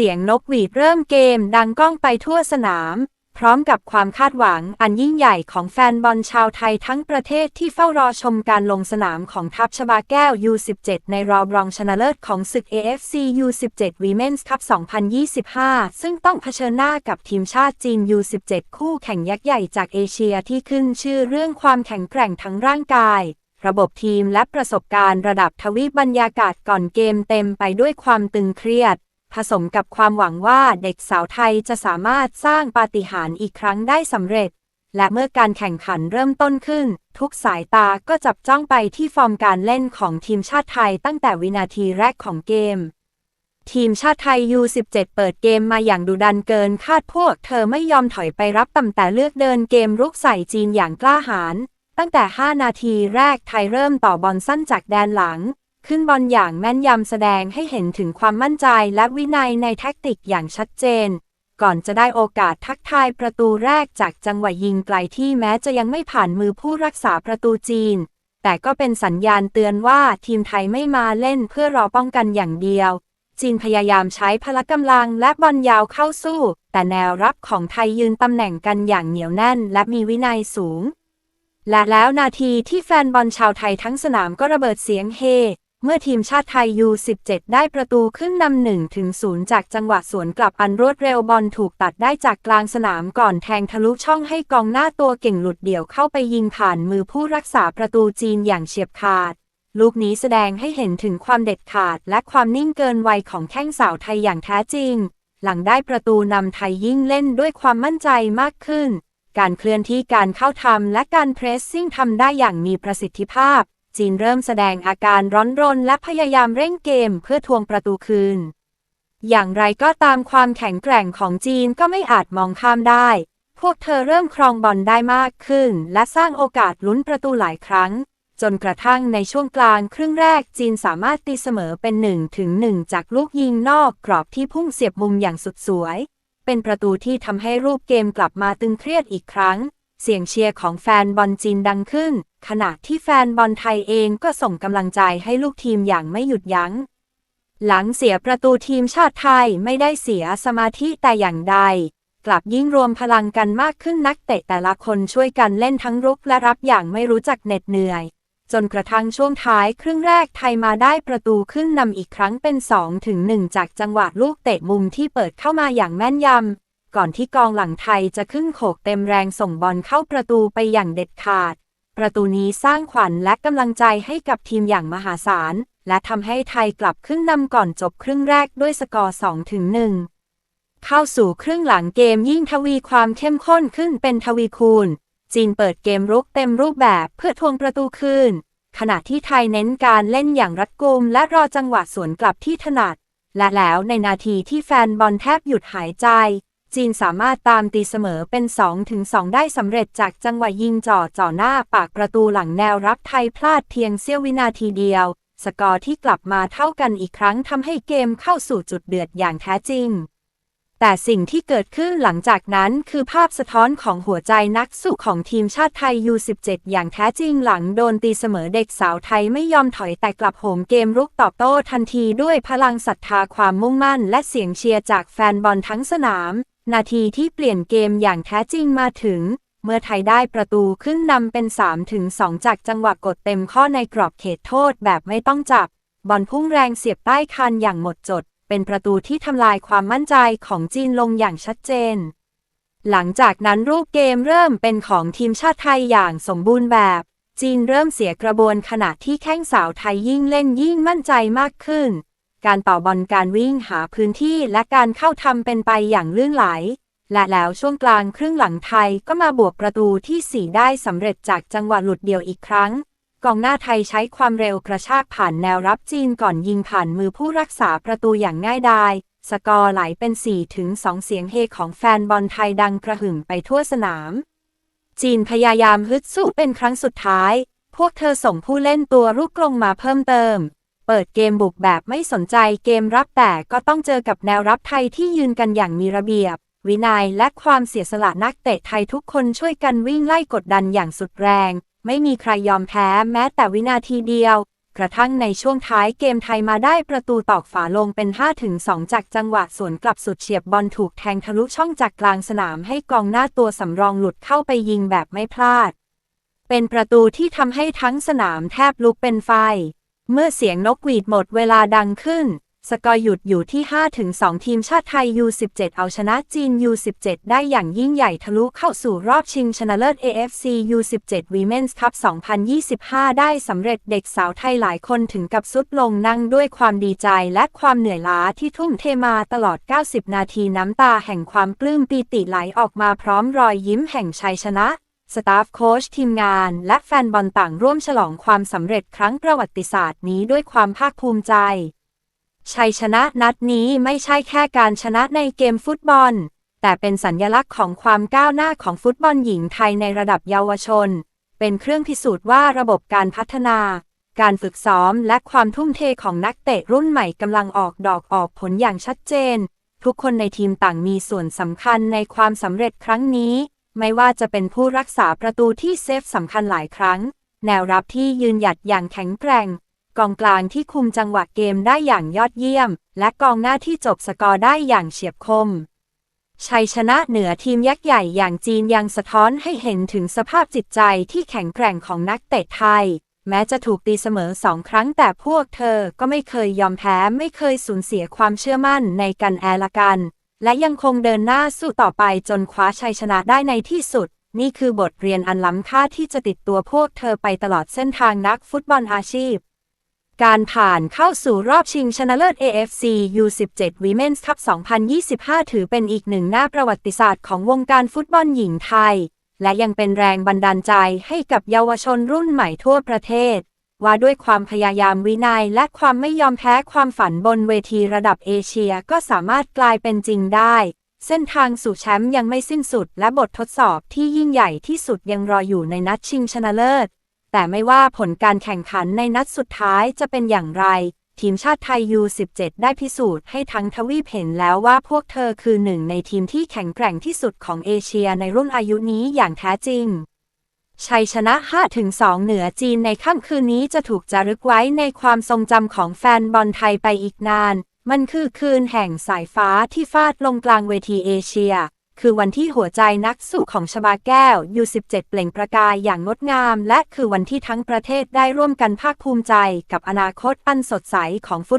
เสียงนกหวีดเริ่มเกมดังก้องไปทั่วสนาม พร้อมกับความคาดหวังอันยิ่งใหญ่ของแฟนบอลชาวไทยทั้งประเทศที่เฝ้ารอชมการลงสนามของทัพชบาแก้ว U17 ในรอบรองชนะเลิศของศึก AFC U17 Women's Cup 2025 ซึ่งต้องเผชิญหน้ากับทีมชาติจีน U17 คู่แข่งยักษ์ใหญ่จากเอเชียที่ขึ้นชื่อเรื่องความแข็งแกร่งทั้งร่างกายระบบทีมและประสบการณ์ระดับทวีปบรรยากาศก่อนเกมเต็มไปด้วยความตึงเครียด ผสมกับความหวังว่าเด็กสาวไทยจะสามารถสร้างปาฏิหาริย์อีกครั้งได้สำเร็จ และเมื่อการแข่งขันเริ่มต้นขึ้น ทุกสายตาก็จับจ้องไปที่ฟอร์มการเล่นของทีมชาติไทยตั้งแต่วินาทีแรกของเกม ทีมชาติไทย U17 เปิดเกมมาอย่างดุดันเกินคาดพวก เธอไม่ยอมถอยไปรับต่ำแต่เลือกเดินเกมรุกใส่จีนอย่างกล้าหาญตั้งแต่ 5 นาทีแรกไทยเริ่มต่อบอลสั้นจากแดนหลัง ขึ้นบอลอย่างแม่นยำแสดงให้เห็นถึงความมั่นใจและวินัยในแท็กติกอย่างชัดเจน ก่อนจะได้โอกาสทักทายประตูแรกจากจังหวะยิงไกลที่แม้จะยังไม่ผ่านมือผู้รักษาประตูจีน แต่ก็เป็นสัญญาณเตือนว่าทีมไทยไม่มาเล่นเพื่อรอป้องกันอย่างเดียว จีนพยายามใช้พละกำลังและบอลยาวเข้าสู้ แต่แนวรับของไทยยืนตำแหน่งกันอย่างเหนียวแน่น และมีวินัยสูงและแล้วนาทีที่แฟนบอลชาวไทยทั้งสนามก็ระเบิดเสียงเฮ เมื่อทีมชาติไทย U17 ได้ประตูขึ้นนำหนึ่งถึงศูนย์จากจังหวะสวนกลับอันรวดเร็วบอลถูกตัดได้จากกลางสนามก่อนแทงทะลุช่องให้กองหน้าตัวเก่งหลุดเดี่ยวเข้าไปยิงผ่านมือผู้รักษาประตูจีนอย่างเฉียบขาด ลูกนี้แสดงให้เห็นถึงความเด็ดขาดและความนิ่งเกินวัยของแข้งสาวไทยอย่างแท้จริง หลังได้ประตูนำไทยยิ่งเล่นด้วยความมั่นใจมากขึ้น การเคลื่อนที่การเข้าทำและการเพรสซิ่งทำได้อย่างมีประสิทธิภาพ จีนเริ่มแสดงอาการร้อนรนและพยายามเร่งเกมเพื่อทวงประตูคืน อย่างไรก็ตามความแข็งแกร่งของจีนก็ไม่อาจมองข้ามได้ พวกเธอเริ่มครองบอลได้มากขึ้น และสร้างโอกาสลุ้นประตูหลายครั้ง จนกระทั่งในช่วงกลางครึ่งแรกจีนสามารถตีเสมอเป็น1ถึง1จากลูกยิงนอกกรอบที่พุ่งเสียบมุมอย่างสุดสวย เป็นประตูที่ทำให้รูปเกมกลับมาตึงเครียดอีกครั้ง เสียงเชียร์ของแฟนบอลจีนดังขึ้น ขณะที่แฟนบอลไทยเองก็ส่งกำลังใจให้ลูกทีมอย่างไม่หยุดยัง้ง หลังเสียประตูทีมชาติไทยไม่ได้เสียสมาธิแต่อย่างใด กลับยิ่งรวมพลังกันมากขึ้นนักเตะแต่ละคนช่วยกันเล่นทั้งรุกและรับอย่างไม่รู้จักเหน็ดเหนื่อย จนกระทั่งช่วงท้ายครึ่งแรกไทยมาได้ประตูขึ้นนำอีกครั้งเป็น2ถึง1จากจังหวะลูกเตะมุมที่เปิดเข้ามาอย่างแม่นยำ ก่อนที่กองหลังไทยจะขึ้นโขกเต็มแรงส่งบอลเข้าประตูไปอย่างเด็ดขาด ประตูนี้สร้างขวัญและกำลังใจให้กับทีมอย่างมหาศาล และทำให้ไทยกลับขึ้นนำก่อนจบครึ่งแรกด้วยสกอร์2ถึง1เข้าสู่ครึ่งหลังเกมยิ่งทวีความเข้มข้นขึ้นเป็นทวีคูณ จีนเปิดเกมรุกเต็มรูปแบบเพื่อทวงประตูคืน ขณะที่ไทยเน้นการเล่นอย่างรัดกุมและรอจังหวะสวนกลับที่ถนัด และแล้วในนาทีที่แฟนบอลแทบหยุดหายใจ จีนสามารถตามตีเสมอเป็น 2 ถึง 2 ได้สำเร็จจากจังหวะยิงจ่อจ่อหน้าปากประตูหลังแนวรับไทยพลาดเพียงเสี้ยววินาทีเดียว สกอร์ที่กลับมาเท่ากันอีกครั้งทำให้เกมเข้าสู่จุดเดือดอย่างแท้จริง แต่สิ่งที่เกิดขึ้นหลังจากนั้นคือภาพสะท้อนของหัวใจนักสู้ของทีมชาติไทย U17 อย่างแท้จริงหลังโดนตีเสมอเด็กสาวไทยไม่ยอมถอยแต่กลับโหมเกมรุกตอบโต้ทันทีด้วยพลังศรัทธาความมุ่งมั่น และเสียงเชียร์จากแฟนบอลทั้งสนาม นาทีที่เปลี่ยนเกมอย่างแท้จริงมาถึง เมื่อไทยได้ประตูขึ้นนำเป็น 3 ถึง 2 จากจังหวะกดเต็มข้อในกรอบเขตโทษแบบไม่ต้องจับ บอลพุ่งแรงเสียบใต้คานอย่างหมดจด เป็นประตูที่ทำลายความมั่นใจของจีนลงอย่างชัดเจน หลังจากนั้นรูปเกมเริ่มเป็นของทีมชาติไทยอย่างสมบูรณ์แบบ จีนเริ่มเสียกระบวนขณะที่แข้งสาวไทยยิ่งเล่นยิ่งมั่นใจมากขึ้น การต่อบอลการวิ่งหาพื้นที่และการเข้าทำเป็นไปอย่างลื่นไหล และแล้วช่วงกลางครึ่งหลังไทยก็มาบวกประตูที่ 4 ได้สำเร็จจากจังหวะหลุดเดี่ยวอีกครั้ง กองหน้าไทยใช้ความเร็วกระชากผ่านแนวรับจีนก่อนยิงผ่านมือผู้รักษาประตูอย่างง่ายดายสกอร์ไหลเป็น 4 ถึง 2 เสียงเฮของแฟนบอลไทยดังกระหึ่มไปทั่วสนาม จีนพยายามฮึดสู้เป็นครั้งสุดท้าย พวกเธอส่งผู้เล่นตัวรุกลงมาเพิ่มเติม เปิดเกมบุกแบบไม่สนใจเกมรับแต่ก็ต้องเจอกับแนวรับไทยที่ยืนกันอย่างมีระเบียบ วินัยและความเสียสละนักเตะไทยทุกคนช่วยกันวิ่งไล่กดดันอย่างสุดแรง ไม่มีใครยอมแพ้แม้แต่วินาทีเดียว กระทั่งในช่วงท้ายเกมไทยมาได้ประตูตอกฝาลงเป็น 5-2 จากจังหวะสวนกลับสุดเฉียบบอลถูกแทงทะลุช่องจากกลางสนามให้กองหน้าตัวสำรองหลุดเข้าไปยิงแบบไม่พลาด เป็นประตูที่ทำให้ทั้งสนามแทบลุกเป็นไฟ เมื่อเสียงนกหวีดหมดเวลาดังขึ้น สกอร์หยุดอยู่ที่ 5-2 ทีมชาติไทย U17 เอาชนะจีน U17 ได้อย่างยิ่งใหญ่ทะลุเข้าสู่รอบชิงชนะเลิศ AFC U17 Women's Cup 2025 ได้สำเร็จเด็กสาวไทยหลายคนถึงกับสุดลงนั่งด้วยความดีใจและความเหนื่อยล้าที่ทุ่มเทมาตลอด 90 นาทีน้ำตาแห่งความปลื้มปีติไหลออกมาพร้อมรอยยิ้มแห่งชัยชนะ สตาฟโค้ชทีมงาน และแฟนบอลต่างร่วมฉลองความสำเร็จครั้งประวัติศาสตร์นี้ด้วยความภาคภูมิใจ ชัยชนะนัดนี้ไม่ใช่แค่การชนะในเกมฟุตบอล แต่เป็นสัญญลักษณ์ของความก้าวหน้าของฟุตบอลหญิงไทยในระดับเยาวชน เป็นเครื่องพิสูจน์ว่าระบบการพัฒนา การฝึกซ้อมและความทุ่มเทของนักเตะรุ่นใหม่กำลังออกดอกออกผลอย่างชัดเจน ทุกคนในทีมต่างมีส่วนสำคัญในความสำเร็จครั้งนี้ ไม่ว่าจะเป็นผู้รักษาประตูที่เซฟสำคัญหลายครั้ง แนวรับที่ยืนหยัดอย่างแข็งแกร่ง กองกลางที่คุมจังหวะเกมได้อย่างยอดเยี่ยม และกองหน้าที่จบสกอร์ได้อย่างเฉียบคม ชัยชนะเหนือทีมยักษ์ใหญ่อย่างจีนยังสะท้อนให้เห็นถึงสภาพจิตใจที่แข็งแกร่งของนักเตะไทย แม้จะถูกตีเสมอสองครั้งแต่พวกเธอก็ไม่เคยยอมแพ้ไม่เคยสูญเสียความเชื่อมั่นในกันแอละกัน และยังคงเดินหน้าสู้ต่อไปจนคว้าชัยชนะได้ในที่สุด นี่คือบทเรียนอันล้ำค่าที่จะติดตัวพวกเธอไปตลอดเส้นทางนักฟุตบอลอาชีพ การผ่านเข้าสู่รอบชิงชนะเลิศ AFC U17 Women's Cup 2025 ถือเป็นอีกหนึ่งหน้าประวัติศาสตร์ของวงการฟุตบอลหญิงไทย และยังเป็นแรงบันดาลใจให้กับเยาวชนรุ่นใหม่ทั่วประเทศ ว่าด้วยความพยายามวินัยและความไม่ยอมแพ้ความฝันบนเวทีระดับเอเชียก็สามารถกลายเป็นจริงได้ เส้นทางสู่แชมป์ยังไม่สิ้นสุด และบททดสอบที่ยิ่งใหญ่ที่สุดยังรออยู่ในนัดชิงชนะเลิศ แต่ไม่ว่าผลการแข่งขันในนัดสุดท้ายจะเป็นอย่างไร ทีมชาติไทย U17 ได้พิสูจน์ให้ทั้งทวีปเห็นแล้วว่าพวกเธอคือหนึ่งในทีมที่แข็งแกร่งที่สุดของเอเชียในรุ่นอายุนี้อย่างแท้จริง ชัยชนะ 5-2 เหนือจีนในค่ำคืนนี้จะถูกจารึกไว้ในความทรงจำของแฟนบอลไทยไปอีกนาน มันคือคืนแห่งสายฟ้าที่ฟาดลงกลางเวทีเอเชีย คือวันที่หัวใจนักสู้ของชบาแก้ว U17 เปล่งประกายอย่างงดงาม และคือวันที่ทั้งประเทศได้ร่วมกันภาคภูมิใจกับอนาคตอันสดใสของฟุต